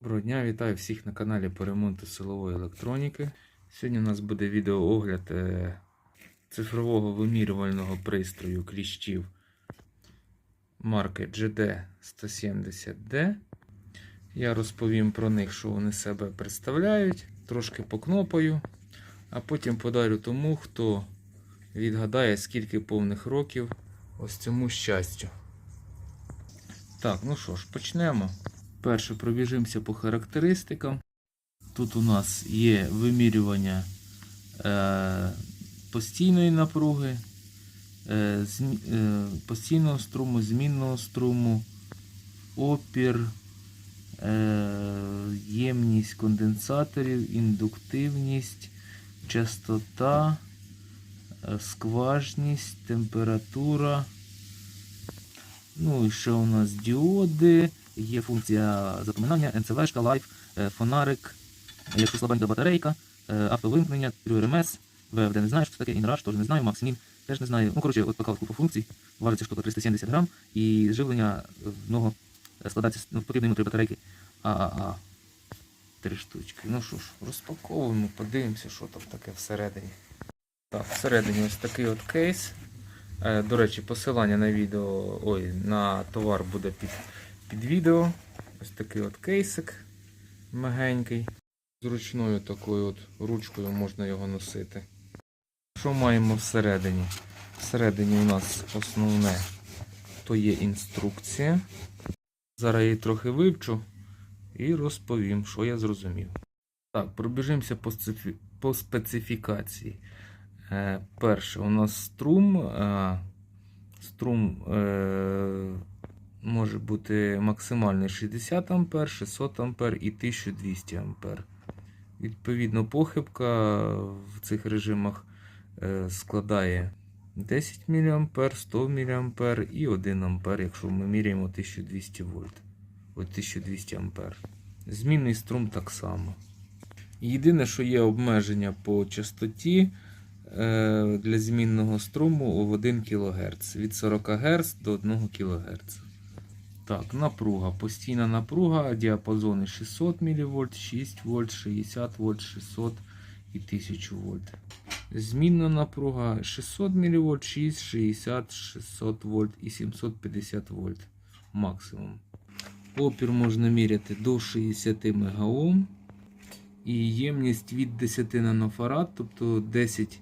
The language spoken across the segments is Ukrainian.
Доброго дня, вітаю всіх на каналі по ремонту силової електроніки. Сьогодні у нас буде відеоогляд е, цифрового вимірювального пристрою кліщів марки GD170D. Я розповім про них, що вони себе представляють, трошки покнопаю, а потім подарю тому, хто відгадає, скільки повних років ось цьому щастю. Так, ну що ж, почнемо. Перше пробіжимося по характеристикам. Тут у нас є вимірювання е, постійної напруги, е, е, постійного струму, змінного струму, опір, е, ємність конденсаторів, індуктивність, частота, е, скважність, температура. Ну і ще у нас діоди. Є функція запоминання, НЦВшка, лайф, е, фонарик, якщо слабенька батарейка, е, автовимкнення, РМС, ВФД не знаю, що таке, інраш, теж не знаю, Максмін, теж не знаю. Ну, коротше, от така купа функцій, важиться штука 370 грам, і живлення в складається, ну, потрібно йому три батарейки ААА. Три штучки. Ну що ж, розпаковуємо, подивимося, що там таке всередині. Так, всередині ось такий от кейс. Е, До речі, посилання на відео, ой, на товар буде під під відео. Ось такий от кейсик мягенький. Зручною такою от ручкою можна його носити. Що маємо всередині? Всередині у нас основне то є інструкція. Зараз її трохи вивчу і розповім, що я зрозумів. Так, пробіжимося по, по специфікації. Е, перше, у нас струм. Е, струм. Е, може бути максимальний 60 А, 600 А і 1200 А. Відповідно, похибка в цих режимах е, складає 10 мА, 100 мА і 1 А, якщо ми міряємо 1200 вольт. Ось 1200 А. Змінний струм так само. Єдине, що є обмеження по частоті е, для змінного струму в 1 кГц від 40 Гц до 1 кГц. Так, напруга. Постійна напруга, діапазони 600 мВ, 6 вольт, 60 вольт, 600 і 1000 вольт. Змінна напруга 600 мВ, 6, 60, 600 вольт і 750 вольт максимум. Опір можна міряти до 60 МОм. І ємність від 10 нанофарад, тобто 10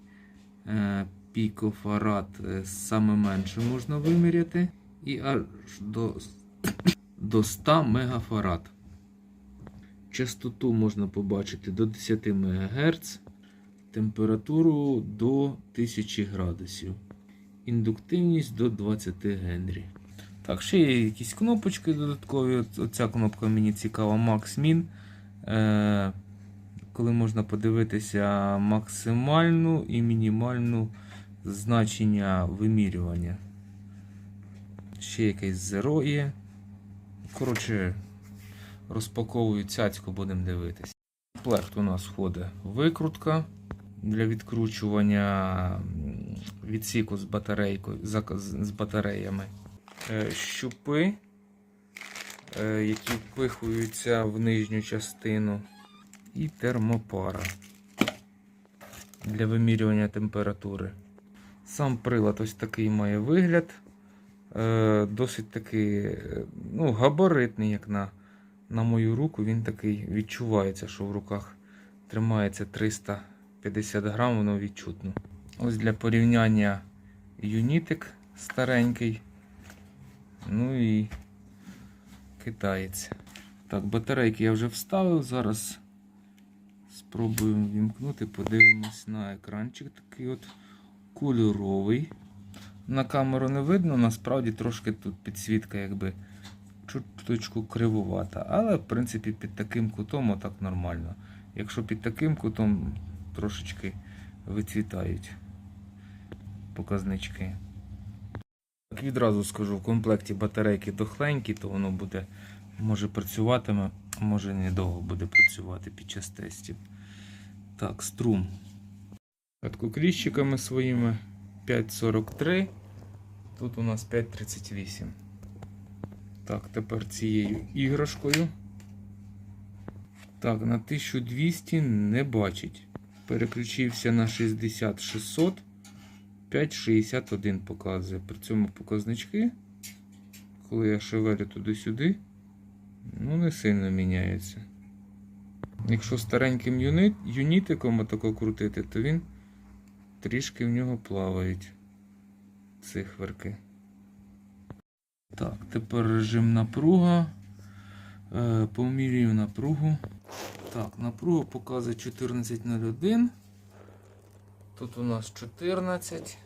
е, пікофарад е, саме менше можна виміряти. І аж до до 100 мегафарад. Частоту можна побачити до 10 МГц, температуру до 1000 градусів. Індуктивність до 20 Генрі. Так, ще є якісь кнопочки додаткові. Оця кнопка мені цікава MaxMin. Е, коли можна подивитися максимальну і мінімальну значення вимірювання. Ще якесь зеро є. Коротше, розпаковую цяцьку, будемо дивитися. Комплект у нас входить викрутка для відкручування відсіку з батарейкою, з батареями. Е, Щупи, е, які впихуються в нижню частину. І термопара для вимірювання температури. Сам прилад ось такий має вигляд. Е, досить такий ну, габаритний, як на на мою руку, він такий відчувається, що в руках тримається 350 грам, воно відчутно. Ось для порівняння юнітик старенький. Ну і китаєць. Так, батарейки я вже вставив. Зараз спробуємо вімкнути, подивимось на екранчик такий от кольоровий. На камеру не видно, насправді трошки тут підсвітка якби чуточку кривувата. Але, в принципі, під таким кутом отак нормально. Якщо під таким кутом трошечки вицвітають показнички. Так відразу скажу, в комплекті батарейки дохленькі, то воно буде, може працюватиме, може недовго буде працювати під час тестів. Так, струм. Кліщиками своїми 5.43. Тут у нас 5.38. Так, тепер цією іграшкою Так, на 1200 не бачить. Переключився на 60 600. 5,61 показує. При цьому показнички, коли я шевелю туди-сюди, ну не сильно міняються. Якщо стареньким юнітиком отако крутити, то він трішки в нього плавають циферки. Так, тепер режим напруга. Е, помірюю напругу. Так, напруга показує 14.01. Тут у нас 14.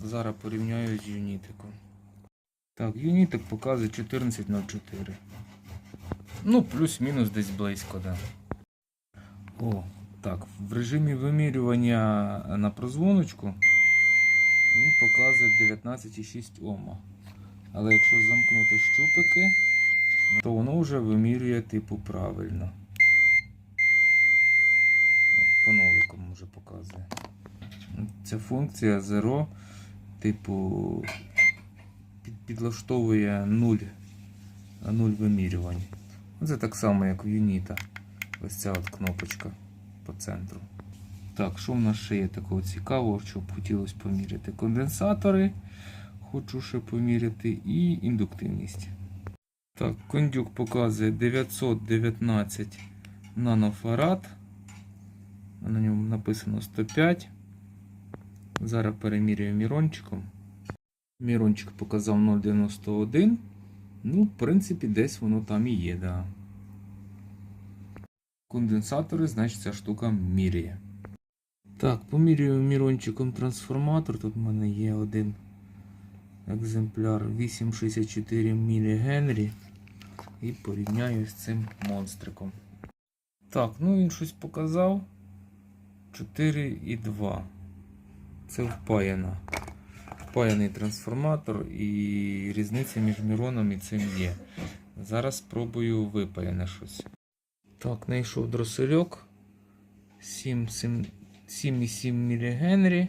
Зараз порівняю з юнітиком. Так, юнітик показує 14.04. Ну, плюс-мінус десь близько, да. О, так, в режимі вимірювання на прозвоночку він показує 19,6 Ома. Але якщо замкнути щупики, то воно вже вимірює типу правильно. От по ноликам вже показує. Ця функція Zero, типу, підлаштовує 0, 0 вимірювань. Це так само, як в Юніта. Ось ця от кнопочка по центру. Так, що в нас ще є такого цікавого, що б хотілося поміряти? Конденсатори. Хочу ще поміряти і індуктивність. Так, кондюк показує 919 нанофарад. На ньому написано 105. Зараз перемірюю мірончиком. Мірончик показав 0,91. Ну, в принципі, десь воно там і є, да. Конденсатори, значить, ця штука міряє. Так, помірюю мірончиком трансформатор. Тут в мене є один екземпляр 864 мілігенрі. І порівняю з цим монстриком. Так, ну він щось показав. 4,2. Це впаяна. Впаяний трансформатор і різниця між міроном і цим є. Зараз спробую випаяне щось. Так, знайшов дросельок. 7,7 мілігенрі.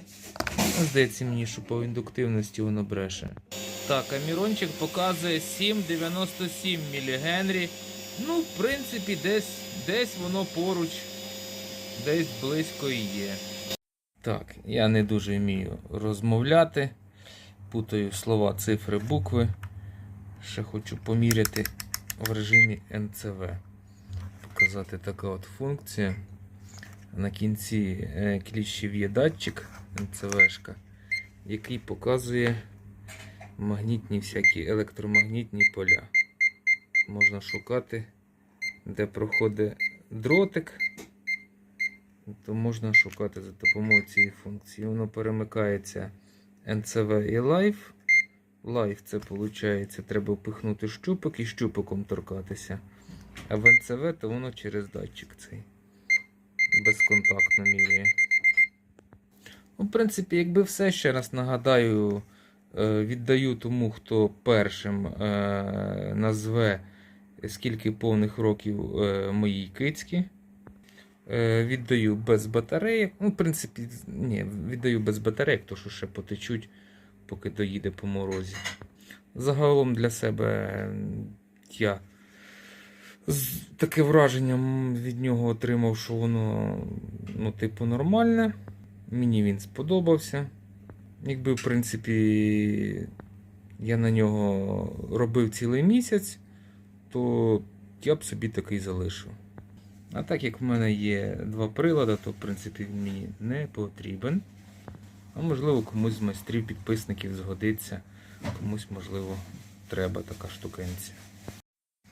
Здається мені, що по індуктивності воно бреше. Так, а мірончик показує 7,97 мілігенрі. Ну, в принципі, десь, десь воно поруч, десь близько і є. Так, я не дуже вмію розмовляти. Путаю слова, цифри, букви. Ще хочу поміряти в режимі НЦВ. Показати така от функція. На кінці е, кліщів є датчик НЦВшка, який показує магнітні всякі електромагнітні поля. Можна шукати, де проходить дротик, то можна шукати за допомогою цієї функції. Воно перемикається NCV і Live. Live це виходить, треба впихнути щупик і щупиком торкатися. А в NCV то воно через датчик цей. Безконтактно міряє. Ну, в принципі, якби все ще раз нагадаю, е, віддаю тому, хто першим е, назве скільки повних років е, моїй кицьки. Е, Віддаю без батареїк. Ну, в принципі, ні, віддаю без батареїк, то що ще потечуть, поки доїде по морозі. Загалом для себе я таке враження від нього отримав, що воно, ну, типу, нормальне. Мені він сподобався. Якби, в принципі, я на нього робив цілий місяць, то я б собі такий залишив. А так як в мене є два прилади, то в принципі він мені не потрібен. А можливо комусь з майстрів підписників згодиться, комусь, можливо, треба така штукенція.